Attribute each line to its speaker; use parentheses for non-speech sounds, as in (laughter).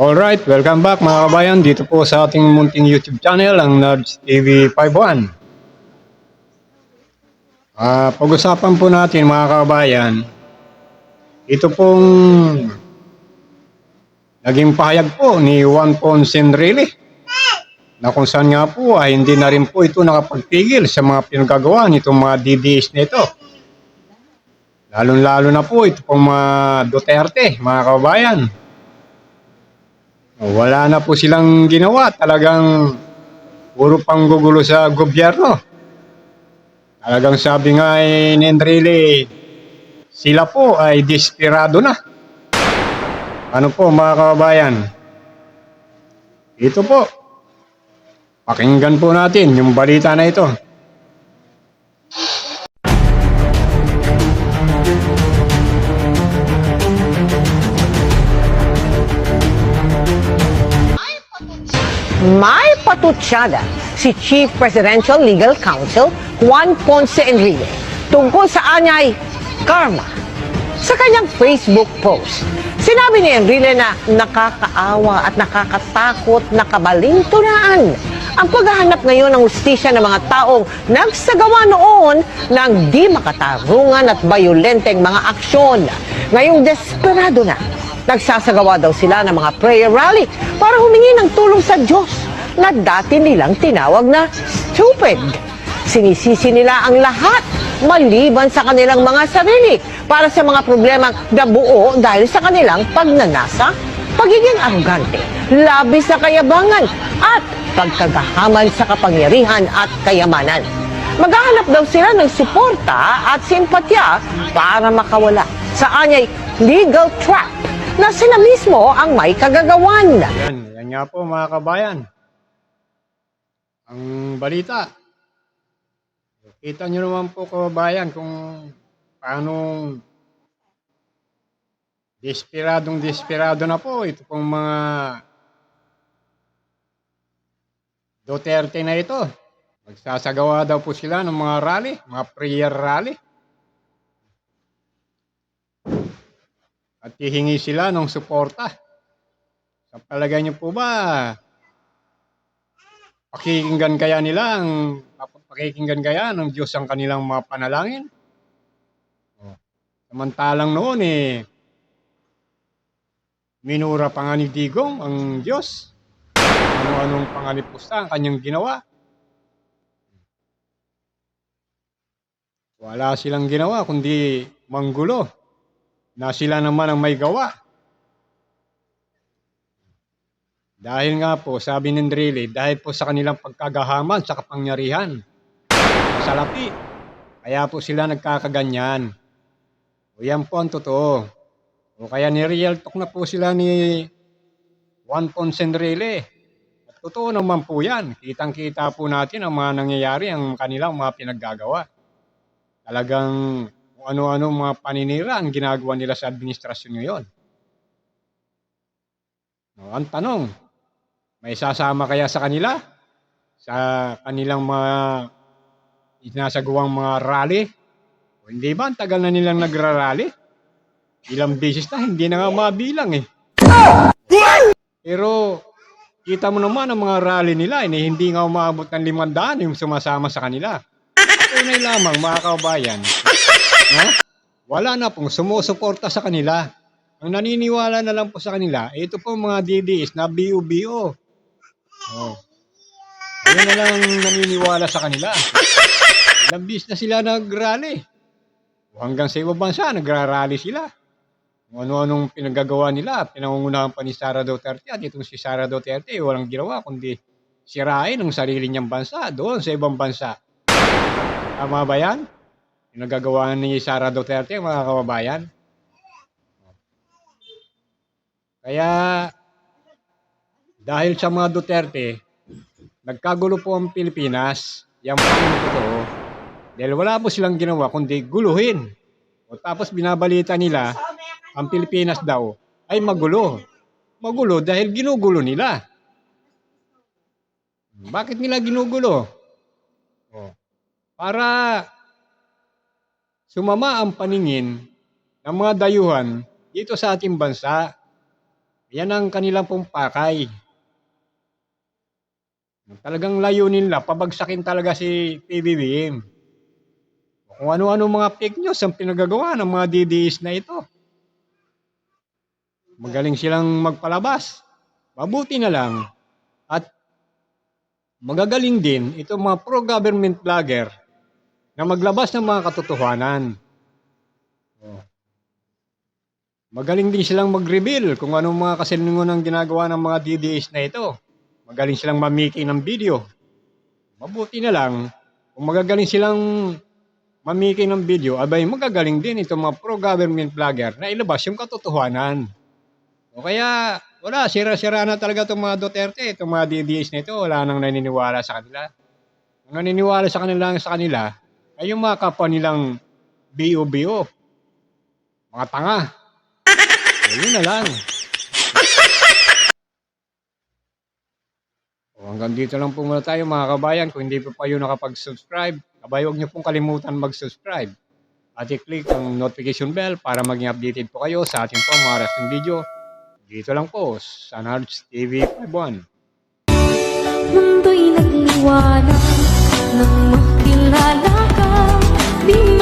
Speaker 1: Alright, welcome back mga kabayan dito po sa ating munting YouTube channel, ang Nerds TV 51. Ah, pag-usapan po natin mga kabayan, ito pong naging pahayag po ni Juan Ponce Enrile na kung saan nga po ay hindi na rin po ito nakapagpigil sa mga pinagagawa nitong mga DDS nito. Lalong-lalo na po ito pong mga Duterte, mga kabayan. Wala na po silang ginawa. Talagang puro panggugulo sa gobyerno. Talagang sabi nga eh, ni sila po ay desperado na. Ano po mga kababayan? Ito po. Pakinggan po natin yung balita na ito.
Speaker 2: May patutsada si Chief Presidential Legal Counsel Juan Ponce Enrile tungkol sa anyay karma. Sa kanyang Facebook post, sinabi ni Enrile na nakakaawa at nakakatakot na kabalintunaan ang paghahanap ngayon ng ustisya ng mga taong nagsagawa noon ng di makatarungan at bayolenteng mga aksyon. Ngayong desperado na Nagsasagawa daw sila ng mga prayer rally para humingi ng tulong sa Diyos na dati nilang tinawag na stupid. Sinisisi nila ang lahat maliban sa kanilang mga sarili para sa mga problemang nabuo dahil sa kanilang pagnanasa, pagiging arugante, labis na kayabangan at pagkagahaman sa kapangyarihan at kayamanan. Maghahanap daw sila ng suporta at simpatya para makawala sa anyay legal trap na sila mismo ang may kagagawan.
Speaker 1: Yan, yan nga po mga kabayan. Ang balita. Kita nyo naman po kababayan kung paano desperadong desperado na po ito pong mga Duterte na ito. Magsasagawa daw po sila ng mga rally, mga prayer rally. At hihingi sila ng suporta. Sa palagay niyo po ba, pakikinggan kaya nila ang pakikinggan kaya ng Diyos ang kanilang mga panalangin? Oh. Samantalang noon eh, minura pa nga ni Digong ang Diyos. Ano-anong pangalipusta ang kanyang ginawa. Wala silang ginawa kundi manggulo na sila naman ang may gawa. Dahil nga po, sabi ni Ndrile, dahil po sa kanilang pagkagahaman sa kapangyarihan, sa lapi, kaya po sila nagkakaganyan. O yan po ang totoo. O kaya ni-real talk na po sila ni Juan Ponce Enrile. At totoo naman po yan. Kitang-kita po natin ang mga nangyayari, ang kanilang mga pinaggagawa. Talagang kung ano-ano mga paninira ang ginagawa nila sa administrasyon ngayon. No, ang tanong, may sasama kaya sa kanila? Sa kanilang mga isinasagawang mga rally? O hindi ba? Ang tagal na nilang nagrarally? Ilang beses na, hindi na nga mabilang eh. Pero, kita mo naman ang mga rally nila, eh, hindi nga umabot ng limandaan yung sumasama sa kanila. Tunay lamang, mga kaubayan, no? wala na pong sumusuporta sa kanila. Ang naniniwala na lang po sa kanila, ito po mga DDS na BUBO. Oh. Ayun na lang naniniwala sa kanila. Ilang bis na sila nag-rally. Hanggang sa ibang bansa, nagra-rally sila. Kung ano-anong pinagagawa nila, pinangungunahan pa ni Sara Duterte at itong si Sara Duterte, walang ginawa kundi sirain ang sarili niyang bansa doon sa ibang bansa. Tama ba yan? Yung nagagawa ni Sara Duterte, mga kababayan. Kaya, dahil sa mga Duterte, nagkagulo po ang Pilipinas. Yan po ang totoo. Dahil wala po silang ginawa kundi guluhin. O tapos binabalita nila, ang Pilipinas daw ay magulo. Magulo dahil ginugulo nila. Bakit nila ginugulo? Para sumama ang paningin ng mga dayuhan dito sa ating bansa. Yan ang kanilang pong pakay. Talagang layunin nila, pabagsakin talaga si PBBM. Kung ano-ano mga fake news ang pinagagawa ng mga DDS na ito. Magaling silang magpalabas. Mabuti na lang. At magagaling din itong mga pro-government vlogger na maglabas ng mga katotohanan. Oh. Magaling din silang mag-reveal kung anong mga kasilungan ang ginagawa ng mga DDS na ito. Magaling silang mamiki ng video. Mabuti na lang, kung magagaling silang mamiki ng video, abay magagaling din itong mga pro-government vlogger na ilabas yung katotohanan. O kaya, wala, sira-sira na talaga itong mga Duterte, itong mga DDS na ito, wala nang naniniwala sa kanila. Ang naniniwala sa kanila sa kanila ay yung mga kapwa nilang BO-BO. Mga tanga. O, yun na lang. (laughs) O, hanggang dito lang po muna tayo mga kabayan. Kung hindi pa kayo nakapag-subscribe, abay huwag niyo pong kalimutan mag-subscribe. At i-click ang notification bell para maging updated po kayo sa ating pong mga video. Dito lang po sa Nards TV 51.
Speaker 3: Mundo'y nagliwanag alala ka, di